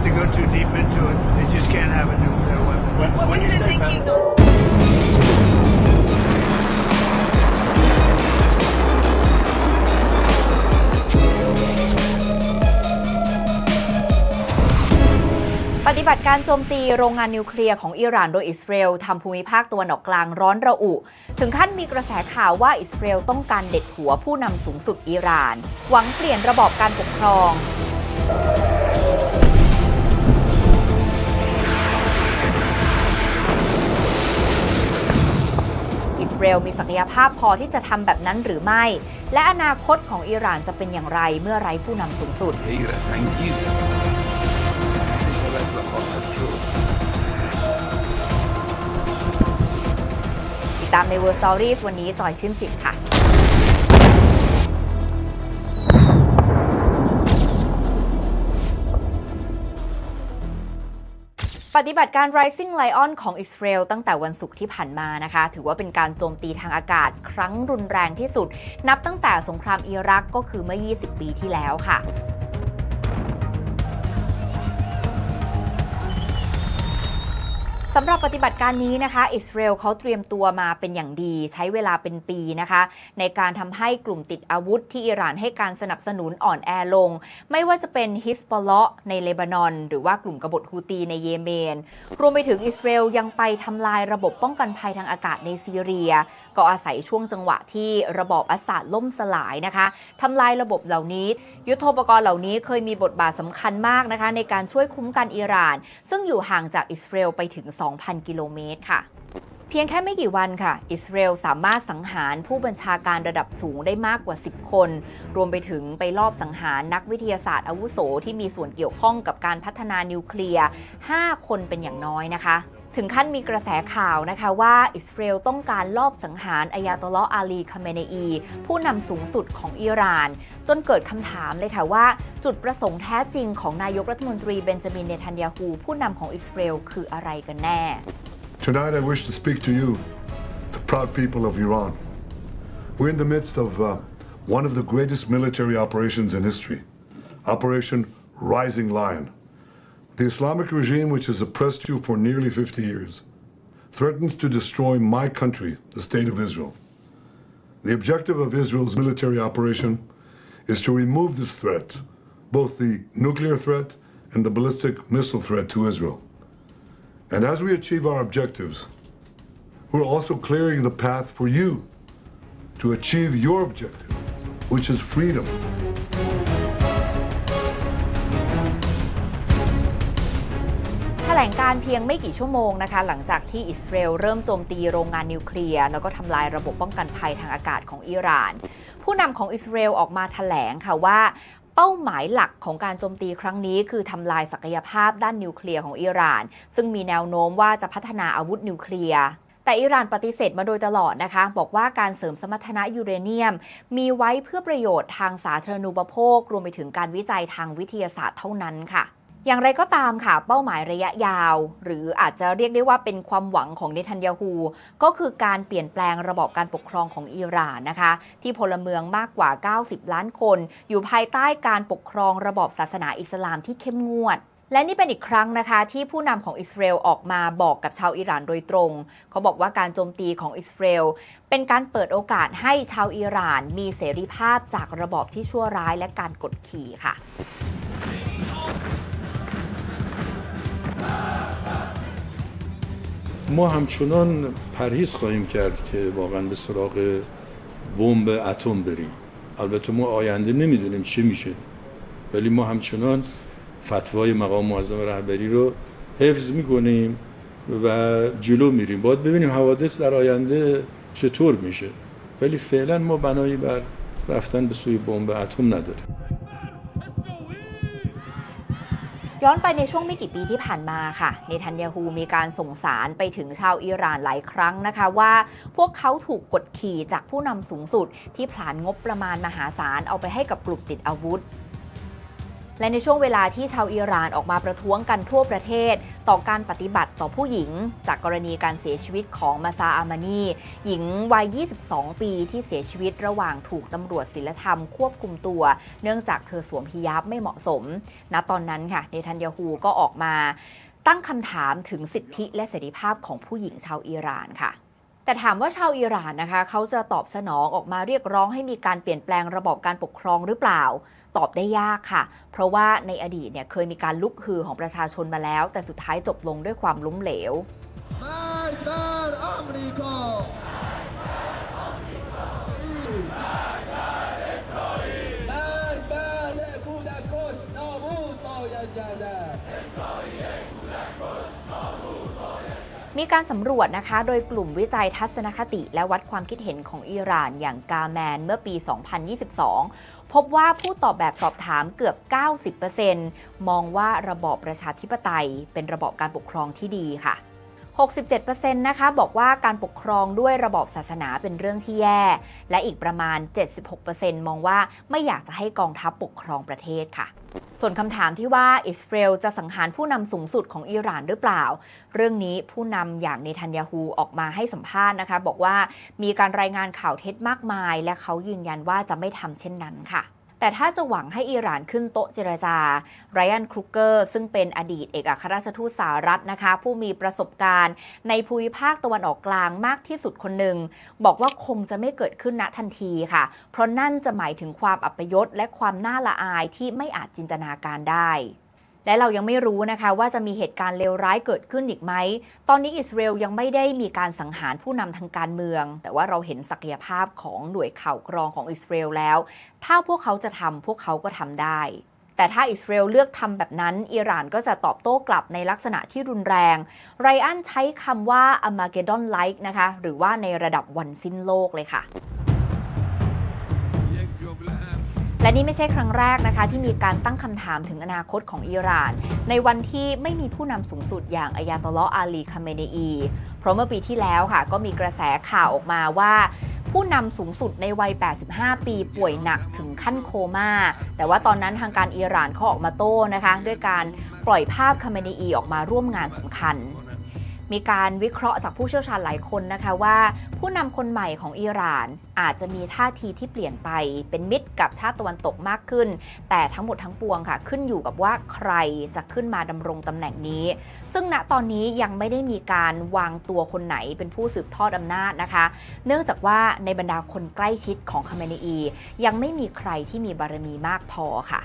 have to go too deep into it. They just can't have a nuclear weapon. When, What when was you the say thinking? Pen- ปฏิบัติการโจมตีโรงงานนิวเคลียร์ของอิหร่านโดยอิสราเอลทำภูมิภาคตะวันออกกลางร้อนระอุ ถึงขั้นมีกระแสข่าวว่าอิสราเอลต้องการเด็ดหัวผู้นำสูงสุดอิหร่าน หวังเปลี่ยนระบอบการปกครอง เรลมีศักยภาพพอที่จะทำแบบนั้นหรือไม่ และอนาคตของอิหร่านจะเป็นอย่างไรเมื่อไร้ผู้นำสูงสุด ติดตามในเวอร์ Stories วันนี้จอยชื่นจิตค่ะ ปฏิบัติการ Rising Lion ของอิสราเอลตั้งแต่วันศุกร์ที่ผ่านมานะคะ ถือว่าเป็นการโจมตีทางอากาศครั้งรุนแรงที่สุด นับตั้งแต่สงครามอิรักก็คือเมื่อ 20 ปีที่แล้วค่ะ สำหรับปฏิบัติการนี้นะคะอิสราเอลเขาเตรียมตัวมาเป็นอย่างดี ใช้เวลาเป็นปีนะคะ ในการทำให้กลุ่มติดอาวุธที่อิหร่านให้การสนับสนุนอ่อนแอลง ไม่ว่าจะเป็นฮิสบอลเลาะในเลบานอน หรือว่ากลุ่มกบฏฮูตีในเยเมน รวมไปถึงอิสราเอลยังไปทำลายระบบป้องกันภัยทางอากาศในซีเรีย ก็อาศัยช่วงจังหวะที่ระบอบอัสสัดล่มสลายนะคะทำลายระบบเหล่านี้ ยุทโธปกรณ์เหล่านี้เคยมีบทบาทสำคัญมากนะคะในการช่วยคุ้มกันอิหร่าน ซึ่งอยู่ห่างจากอิสราเอลไปถึง2,000 กิโลเมตรค่ะ เพียงแค่ไม่กี่วันค่ะ อิสราเอลสามารถสังหารผู้บัญชาการระดับสูงได้มากกว่า 10 คน รวมไปถึงไปลอบสังหารนักวิทยาศาสตร์อาวุโสที่มีส่วนเกี่ยวข้องกับการพัฒนานิวเคลียร์ 5 คนเป็นอย่างน้อยนะคะ ถึงขั้นมีกระแสข่าวนะคะว่าอิสราเอลต้องการลอบสังหารอายาตอลลอฮ์อาลีคาเมเนอี ผู้นำสูงสุดของอิหร่าน จนเกิดคำถามเลยค่ะว่า จุดประสงค์แท้จริงของนายกรัฐมนตรีเบนจามินเนทันยาฮูผู้นำของอิสราเอลคืออะไรกันแน่ Tonight, I wish to speak to you, the proud people of Iran. We're in the midst of uh, one of the greatest military operations in history Operation Rising Lion. The Islamic regime, which has oppressed you for nearly 50 years, threatens to destroy my country, the State of Israel. The objective of Israel's military operation is to remove this threat, both the nuclear threat and the ballistic missile threat to Israel. And as we achieve our objectives, we're also clearing the path for you to achieve your objective, which is freedom. ลงการเพียงไม่กี่ชั่วโมงนะคะ หลังจากที่อิสราเอลเริ่มโจมตีโรงงานนิวเคลียร์ แล้วก็ทำลายระบบป้องกันภัยทางอากาศของอิหร่าน ผู้นำของอิสราเอลออกมาแถลงค่ะว่าเป้าหมายหลักของการโจมตีครั้งนี้ คือทำลายศักยภาพด้านนิวเคลียร์ของอิหร่าน ซึ่งมีแนวโน้มว่าจะพัฒนาอาวุธนิวเคลียร์แต่อิหร่านปฏิเสธมาโดยตลอดนะคะ บอกว่าการเสริมสมรรถนะยูเรเนียม มีไว้เพื่อประโยชน์ทางสาธารณูปโภค รวมไปถึงการวิจัยทางวิทยาศาสตร์เท่านั้นค่ะ อย่างไรก็ตามค่ะเป้าหมายระยะยาว หรืออาจจะเรียกได้ว่าเป็นความหวังของเนทันยาฮู ก็คือการเปลี่ยนแปลงระบอบการปกครองของอิหร่านนะคะ ที่พลเมืองมากกว่า 90 ล้านคน อยู่ภายใต้การปกครองระบอบศาสนาอิสลามที่เข้มงวดและนี่เป็นอีกครั้งนะคะที่ผู้นำของอิสราเอลออกมาบอกกับชาวอิหร่านโดยตรง เขาบอกว่าการโจมตีของอิสราเอลเป็นการเปิดโอกาสให้ชาวอิหร่านมีเสรีภาพจากระบอบที่ชั่วร้ายและการกดขี่ค่ะ ما همچنان پرهیز خواهیم کرد که واقعا به سراغ بمب اتم بریم. البته ما آینده نمی‌دونیم چه میشه ولی ما همچنان فتوای مقام معظم رهبری رو حفظ می‌کنیم و جلو میریم. باید ببینیم حوادث در آینده چطور میشه. ولی فعلا ما بنایی بر رفتن به سوی بمب اتم نداریم. ย้อนไปในช่วงไม่กี่ปีที่ผ่านมาค่ะเนทันยาฮูมีการส่งสารไปถึงชาวอิหร่านหลายครั้งนะคะว่า พวกเขาถูกกดขี่จากผู้นำสูงสุด ที่ผลานงบประมาณมหาศาลเอาไปให้กับกลุ่มติดอาวุธ และในช่วงเวลาที่ชาวอิหร่านออกมาประท้วงกันทั่วประเทศ ต่อการปฏิบัติต่อผู้หญิง จากกรณีการเสียชีวิตของมาซาอามานีหญิงวัย 22 ปีที่เสียชีวิตระหว่างถูกตำรวจศิลธรรมควบคุมตัว เนื่องจากเธอสวมฮิญาบไม่เหมาะสม ณตอนนั้นค่ะเนทันยาฮูก็ออกมา ตั้งคำถามถึงสิทธิและเสรีภาพของผู้หญิงชาวอิหร่านค่ะ แต่ถามว่าชาวอิหร่านนะคะเขาจะตอบสนองออกมาเรียกร้องให้มีการเปลี่ยนแปลงระบอบการปกครองหรือเปล่า ตอบได้ยากค่ะ เพราะว่าในอดีตเนี่ยเคยมีการลุกฮือของประชาชนมาแล้ว แต่สุดท้ายจบลงด้วยความล้มเหลว มีการสำรวจนะคะ โดยกลุ่มวิจัยทัศนคติและวัดความคิดเห็นของอิหร่านอย่างกาแมนเมื่อปี 2022 พบว่าผู้ตอบแบบสอบถามเกือบ 90%มองว่าระบอบประชาธิปไตย เป็นระบอบการปกครองที่ดีค่ะ 67%นะคะบอกว่าการปกครองด้วยระบอบศาสนาเป็นเรื่องที่แย่ และอีกประมาณ 76%มองว่าไม่อยากจะให้กองทัพปกครองประเทศค่ะส่วนคำถามที่ว่าอิสราเอลจะสังหารผู้นำสูงสุดของอิหร่านหรือเปล่า เรื่องนี้ผู้นำอย่างเนทันยาฮูออกมาให้สัมภาษณ์นะคะ บอกว่ามีการรายงานข่าวเท็จมากมาย และเขายืนยันว่าจะไม่ทำเช่นนั้นค่ะ แต่ถ้าจะหวังให้อิหร่านขึ้นโต๊ะเจรจาไรอันครูเกอร์ซึ่งเป็นอดีตเอกอัครราชทูตสหรัฐนะคะ ผู้มีประสบการณ์ ในภูมิภาคตะวันออกกลางมากที่สุดคนหนึ่ง บอกว่าคงจะไม่เกิดขึ้นณทันทีค่ะ เพราะนั่นจะหมายถึงความอัปยศและความน่าละอายที่ไม่อาจจินตนาการได้ และเรายังไม่รู้นะคะว่าจะมีเหตุการณ์เลวร้ายเกิดขึ้นอีกไหม ตอนนี้อิสราเอลยังไม่ได้มีการสังหารผู้นำทางการเมือง แต่ว่าเราเห็นศักยภาพของหน่วยข่าวกรองของอิสราเอลแล้ว ถ้าพวกเขาจะทำพวกเขาก็ทำได้ แต่ถ้าอิสราเอลเลือกทำแบบนั้น อิหร่านก็จะตอบโต้กลับในลักษณะที่รุนแรง ไรอันใช้คำว่า Armageddon like นะคะ หรือว่าในระดับวันสิ้นโลกเลยค่ะ และนี่ไม่ใช่ครั้งแรกนะคะที่มีการตั้งคำถามถึงอนาคตของอิหร่าน ในวันที่ไม่มีผู้นำสูงสุดอย่างอายาตอลออาลีคาเมเนอีเพราะเมื่อปีที่แล้วค่ะ ก็มีกระแสข่าวออกมาว่าผู้นำสูงสุดในวัย 85 ปีป่วยหนักถึงขั้นโคม่า แต่ว่าตอนนั้นทางการอิหร่านเขาออกมาโต้นะคะ ด้วยการปล่อยภาพคาเมเนอีออกมาร่วมงานสำคัญ มีการวิเคราะห์จากผู้เชี่ยวชาญหลายคนนะคะว่า ผู้นำคนใหม่ของอิหร่านอาจจะมีท่าทีที่เปลี่ยนไปเป็นมิตรกับชาติตะวันตกมากขึ้น แต่ทั้งหมดทั้งปวงค่ะ ขึ้นอยู่กับว่าใครจะขึ้นมาดำรงตำแหน่งนี้ ซึ่งณตอนนี้ยังไม่ได้มีการวางตัวคนไหนเป็นผู้สืบทอดอำนาจนะคะ เนื่องจากว่าในบรรดาคนใกล้ชิดของคาเมเนอียังไม่มีใครที่มีบารมีมากพอค่ะ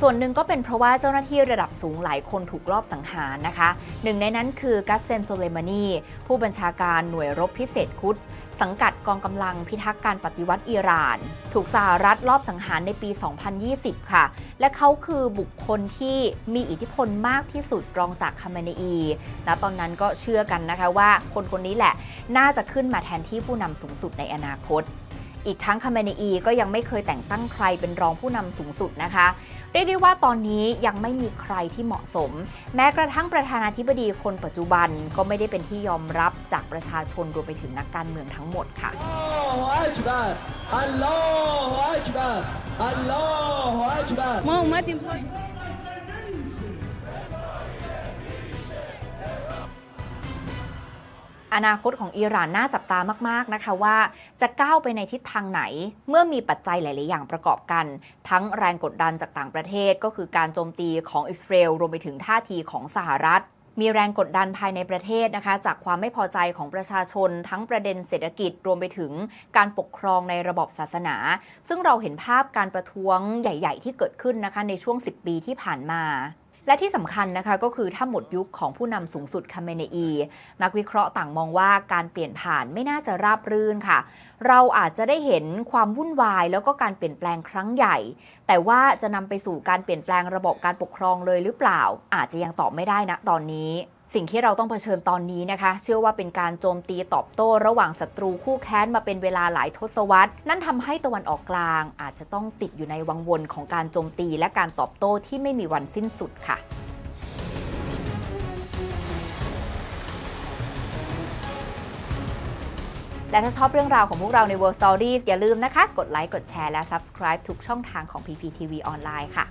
ส่วนหนึ่งก็เป็นเพราะว่าเจ้าหน้าที่ระดับสูงหลายคนถูกลอบสังหารนะคะ หนึ่งในนั้นคือกัสเซมโซเลมานีผู้บัญชาการหน่วยรบพิเศษคุดสังกัดกองกำลังพิทักษ์การปฏิวัติอิหร่าน ถูกสหรัฐลอบสังหารในปี 2020 ค่ะ และเขาคือบุคคลที่มีอิทธิพลมากที่สุดรองจากคาเมเนอีและตอนนั้นก็เชื่อกันนะคะว่าคนคนนี้แหละ น่าจะขึ้นมาแทนที่ผู้นำสูงสุดในอนาคต อีกทั้งคาเมเนอีก็ยังไม่เคยแต่งตั้งใครเป็นรองผู้นำสูงสุดนะคะ เรียกได้ว่าตอนนี้ยังไม่มีใครที่เหมาะสม แม้กระทั่งประธานาธิบดีคนปัจจุบันก็ไม่ได้เป็นที่ยอมรับจากประชาชนรวมไปถึงนักการเมืองทั้งหมดค่ะอัลลอฮฺอัลลอฮฺอัลลอฮฺ อนาคตของอิหร่านน่าจับตามาก ๆ นะคะว่าจะก้าวไปในทิศทางไหน เมื่อมีปัจจัยหลาย ๆ อย่างประกอบกัน ทั้งแรงกดดันจากต่างประเทศก็คือการโจมตีของอิสราเอลรวมไปถึงท่าทีของสหรัฐมีแรงกดดันภายในประเทศนะคะ จากความไม่พอใจของประชาชน ทั้งประเด็นเศรษฐกิจรวมไปถึงการปกครองในระบบศาสนา ซึ่งเราเห็นภาพการประท้วงใหญ่ ๆ ที่เกิดขึ้นนะคะในช่วง 10 ปีที่ผ่านมา และที่สำคัญนะคะก็คือถ้าหมดยุคของผู้นำสูงสุดคาเมเนอี นักวิเคราะห์ต่างมองว่าการเปลี่ยนผ่านไม่น่าจะราบรื่นค่ะ เราอาจจะได้เห็นความวุ่นวาย แล้วก็การเปลี่ยนแปลงครั้งใหญ่ แต่ว่าจะนำไปสู่การเปลี่ยนแปลงระบบการปกครองเลยหรือเปล่า อาจจะยังตอบไม่ได้นะตอนนี้ สิ่งที่เราต้องเผชิญตอนนี้นะคะ เชื่อว่าเป็นการโจมตีตอบโต้ระหว่างศัตรูคู่แค้นมาเป็นเวลาหลายทศวรรษ นั่นทำให้ตะวันออกกลาง อาจจะต้องติดอยู่ในวังวนของการโจมตีและการตอบโต้ที่ไม่มีวันสิ้นสุดค่ะและถ้าชอบเรื่องราวของพวกเราใน World Stories อย่าลืมนะคะ กดไลค์ กดแชร์ และ Subscribe ทุกช่องทางของ PPTV ออนไลน์ค่ะ